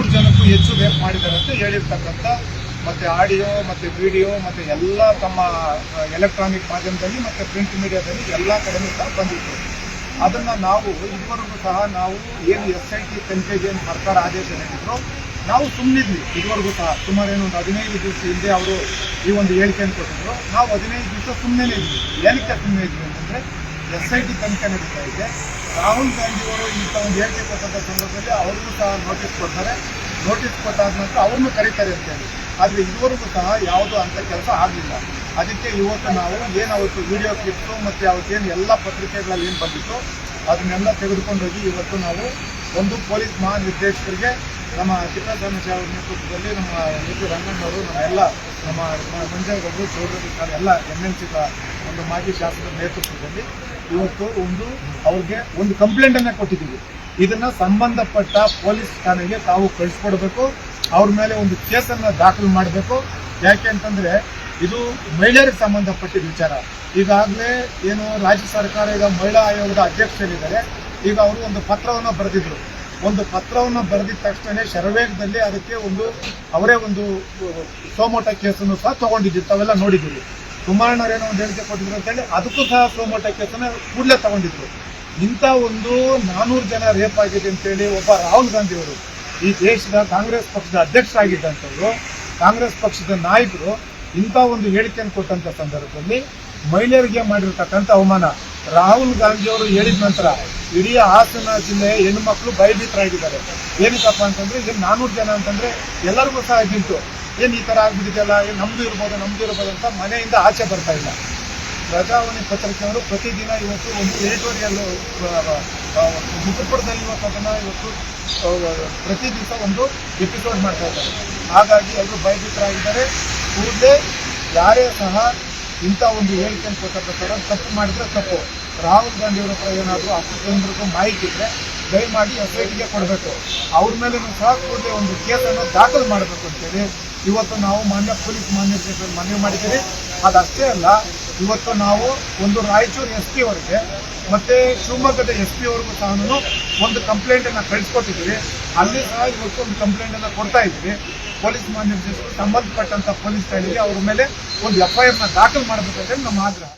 ನಾನೂರು ಜನಕ್ಕೂ ಹೆಚ್ಚು ರೇಪ್ ಮಾಡಿದ್ದಾರೆ ಅಂತ ಹೇಳಿರ್ತಕ್ಕಂಥ ಮತ್ತೆ ಆಡಿಯೋ, ಮತ್ತೆ ವಿಡಿಯೋ, ಮತ್ತೆ ಎಲ್ಲ ತಮ್ಮ ಎಲೆಕ್ಟ್ರಾನಿಕ್ ಮಾಧ್ಯಮದಲ್ಲಿ ಮತ್ತೆ ಪ್ರಿಂಟ್ ಮೀಡಿಯಾದಲ್ಲಿ ಎಲ್ಲ ಕಡೆನೂ ಸಹ ಬಂದಿತ್ತು. ಅದನ್ನ ನಾವು ಇದುವರೆಗೂ ಸಹ ನಾವು ಏನು ಎಸ್ ಐ ಟಿ ತನಿಖೆಗೆ ಏನು ಸರ್ಕಾರ ಆದೇಶ ನೀಡಿದ್ರು, ನಾವು ಸುಮ್ಮನಿದ್ವಿ ಇದುವರೆಗೂ ಸಹ ಸುಮಾರು ಒಂದು ಹದಿನೈದು ದಿವಸ ಹಿಂದೆ ಅವರು ಈ ಒಂದು ಹೇಳಿಕೆಯನ್ನು ಕೊಟ್ಟಿದ್ರು. ನಾವು ಹದಿನೈದು ದಿವಸ ಸುಮ್ಮನೆ ಇದ್ವಿ. ಏನಕ್ಕೆ ಸುಮ್ಮನೆ ಇದ್ವಿ ಅಂತಂದ್ರೆ ಎಸ್ ಐ ಟಿ ತನಿಖೆ ನಡೀತಾ ಇದೆ. ರಾಹುಲ್ ಗಾಂಧಿ ಅವರು ಇಂಥ ಒಂದು ಹೇಳಿಕೆ ಕೊಟ್ಟಂಥ ಸಂದರ್ಭದಲ್ಲಿ ಅವ್ರಿಗೂ ಸಹ ನೋಟಿಸ್ ಕೊಡ್ತಾರೆ. ನೋಟಿಸ್ ಕೊಟ್ಟಾದ ನಂತರ ಅವ್ರನ್ನೂ ಕರೀತಾರೆ ಅಂತೇಳಿ ಆದರೆ ಇದುವರೆಗೂ ಸಹ ಯಾವುದು ಅಂತ ಕೆಲಸ ಆಗಲಿಲ್ಲ. ಅದಕ್ಕೆ ಇವತ್ತು ನಾವು ಏನು ಅವತ್ತು ವಿಡಿಯೋ ಕ್ಲಿಪ್ಸು ಮತ್ತು ಅವತ್ತೇನು ಎಲ್ಲ ಪತ್ರಿಕೆಗಳಲ್ಲಿ ಏನು ಬಂದಿತ್ತು ಅದನ್ನೆಲ್ಲ ತೆಗೆದುಕೊಂಡೋಗಿ ಇವತ್ತು ನಾವು ಒಂದು ಪೊಲೀಸ್ ಮಹಾನಿರ್ದೇಶಕರಿಗೆ ನಮ್ಮ ತಿಪ್ಪೇಸ್ವಾಮಿ ಅವರ ನೇತೃತ್ವದಲ್ಲಿ ನಮ್ಮ ಎ ಪಿ ರಂಗಣ್ಣವರು ನಮ್ಮೆಲ್ಲ ನಮ್ಮ ಮಂಜೇಗೌಡರು ಚೌಧರಿ ಎಲ್ಲ ಎಂ ಎಲ್ ಸಿಗಳ ಒಂದು ಮಾಜಿ ಶಾಸಕರ ನೇತೃತ್ವದಲ್ಲಿ ಇವತ್ತು ಒಂದು ಅವ್ರಿಗೆ ಒಂದು ಕಂಪ್ಲೇಂಟ್ ಅನ್ನ ಕೊಟ್ಟಿದ್ದೀವಿ. ಇದನ್ನ ಸಂಬಂಧಪಟ್ಟ ಪೊಲೀಸ್ ಠಾಣೆಗೆ ತಾವು ಕಳಿಸ್ಕೊಡ್ಬೇಕು. ಅವ್ರ ಮೇಲೆ ಒಂದು ಕೇಸನ್ನು ದಾಖಲು ಮಾಡಬೇಕು. ಯಾಕೆ ಅಂತಂದ್ರೆ ಇದು ಮಹಿಳೆಯರಿಗೆ ಸಂಬಂಧಪಟ್ಟಿದ ವಿಚಾರ. ಈಗಾಗಲೇ ಏನು ರಾಜ್ಯ ಸರ್ಕಾರ ಈಗ ಮಹಿಳಾ ಆಯೋಗದ ಅಧ್ಯಕ್ಷರಿದ್ದಾರೆ. ಈಗ ಅವರು ಒಂದು ಪತ್ರವನ್ನು ಬರೆದಿದ್ರು. ಒಂದು ಪತ್ರವನ್ನು ಬರೆದಿದ ತಕ್ಷಣ ಶರವೇಗದಲ್ಲಿ ಅದಕ್ಕೆ ಒಂದು ಅವರೇ ಒಂದು ಸೋಮೋಟ ಕೇಸನ್ನು ಸಹ ತಗೊಂಡಿದ್ದೀವಿ ತಾವೆಲ್ಲ ನೋಡಿದ್ದೀವಿ. ಕುಮಾರಣ್ಣರೇನೋ ಒಂದು ಹೇಳಿಕೆ ಕೊಟ್ಟಿದ್ರು ಅಂತೇಳಿ ಅದಕ್ಕೂ ಸಹ ಸೋಮೋಟ ಕೇಸನ್ನು ಕೂಡಲೇ ತಗೊಂಡಿದ್ರು. ಇಂಥ ಒಂದು ನಾನೂರು ಜನ ರೇಪ್ ಆಗಿದೆ ಅಂತೇಳಿ ಒಬ್ಬ ರಾಹುಲ್ ಗಾಂಧಿ ಅವರು ಈ ದೇಶದ ಕಾಂಗ್ರೆಸ್ ಪಕ್ಷದ ಅಧ್ಯಕ್ಷರಾಗಿದ್ದಂಥವ್ರು ಕಾಂಗ್ರೆಸ್ ಪಕ್ಷದ ನಾಯಕರು ಇಂಥ ಒಂದು ಹೇಳಿಕೆಯನ್ನು ಕೊಟ್ಟಂತ ಸಂದರ್ಭದಲ್ಲಿ ಮಹಿಳೆಯರಿಗೆ ಮಾಡಿರ್ತಕ್ಕಂಥ ಅವಮಾನ. ರಾಹುಲ್ ಗಾಂಧಿ ಅವರು ಹೇಳಿದ ನಂತರ ಇಡೀ ಹಾಸನ ಜಿಲ್ಲೆಯ ಹೆಣ್ಣು ಮಕ್ಕಳು ಭಯಭೀತರಾಗಿದ್ದಾರೆ. ಏನಕ್ಕಪ್ಪ ಅಂತಂದ್ರೆ ಇದು ನಾನೂರು ಜನ ಅಂತಂದ್ರೆ ಎಲ್ಲರಿಗೂ ಸಹ ಇದ್ದಿತ್ತು ಏನು ಈ ಥರ ಆಗ್ಬಿಟ್ಟಿದೆಯಲ್ಲ, ಏನ್ ನಮ್ದು ಇರ್ಬೋದು ನಮ್ದು ಇರ್ಬೋದು ಅಂತ ಮನೆಯಿಂದ ಆಚೆ ಬರ್ತಾ ಇಲ್ಲ. ಪ್ರಜಾವಾಣಿ ಪತ್ರಿಕೆಯವರು ಪ್ರತಿದಿನ ಇವತ್ತು ಒಂದು ಎಡಿಟೋರಿಯಲ್ ಮುಖಪುರದಲ್ಲಿ ಇವತ್ತು ಇವತ್ತು ಪ್ರತಿ ದಿವಸ ಒಂದು ಎಪಿಸೋಡ್ ಮಾಡ್ತಾ ಇದ್ದಾರೆ. ಹಾಗಾಗಿ ಎಲ್ಲರೂ ಭಯಭೀತರಾಗಿದ್ದಾರೆ. ಕೂಡಲೇ ಯಾರೇ ಸಹ ಇಂಥ ಒಂದು ಹೇಳಿಕೆಯನ್ನು ಕೊಟ್ಟಂತ ತಪ್ಪು ಮಾಡಿದ್ರೆ ತಪ್ಪು. ರಾಹುಲ್ ಗಾಂಧಿ ಅವರ ಹತ್ರ ಏನಾದರೂ ಅಷ್ಟು ಮಾಹಿತಿ ಇದ್ರೆ ದಯಮಾಡಿ ಎಸ್ ಐ ಟಿಗೆ ಕೊಡಬೇಕು. ಅವ್ರ ಮೇಲೆ ಸಹ ಕೂಡಲೇ ಒಂದು ಕೇಸನ್ನು ದಾಖಲು ಮಾಡಬೇಕು ಅಂತೇಳಿ ಇವತ್ತು ನಾವು ಮಾನ್ಯ ಪೊಲೀಸ್ ಮಹಾನಿರ್ದೇಶಕರು ಮನವಿ ಮಾಡಿದ್ದೀವಿ ಅದಷ್ಟೇ ಅಲ್ಲ, ಇವತ್ತು ನಾವು ಒಂದು ರಾಯಚೂರು ಎಸ್ ಪಿ ಅವರಿಗೆ ಮತ್ತೆ ಶಿವಮೊಗ್ಗದ ಎಸ್ ಪಿ ಅವ್ರಿಗೂ ಸಹ ಒಂದು ಕಂಪ್ಲೇಂಟ್ ಅನ್ನ ಕಳಿಸ್ಕೊಟ್ಟಿದ್ದೀವಿ. ಅಲ್ಲಿ ಸಹ ಇವತ್ತು ಒಂದು ಕಂಪ್ಲೇಂಟ್ ಅನ್ನ ಕೊಡ್ತಾ ಇದ್ದೀವಿ. ಪೊಲೀಸ್ ಮಹಾನಿರ್ದೇಶಕರು ಸಂಬಂಧಪಟ್ಟಂತ ಪೊಲೀಸ್ ಠಾಣೆಗೆ ಅವ್ರ ಮೇಲೆ ಒಂದು ಎಫ್ ಐ ಆರ್ನ ದಾಖಲು ಮಾಡಬೇಕಂತ ನಮ್ಮ ಆಗ್ರಹ.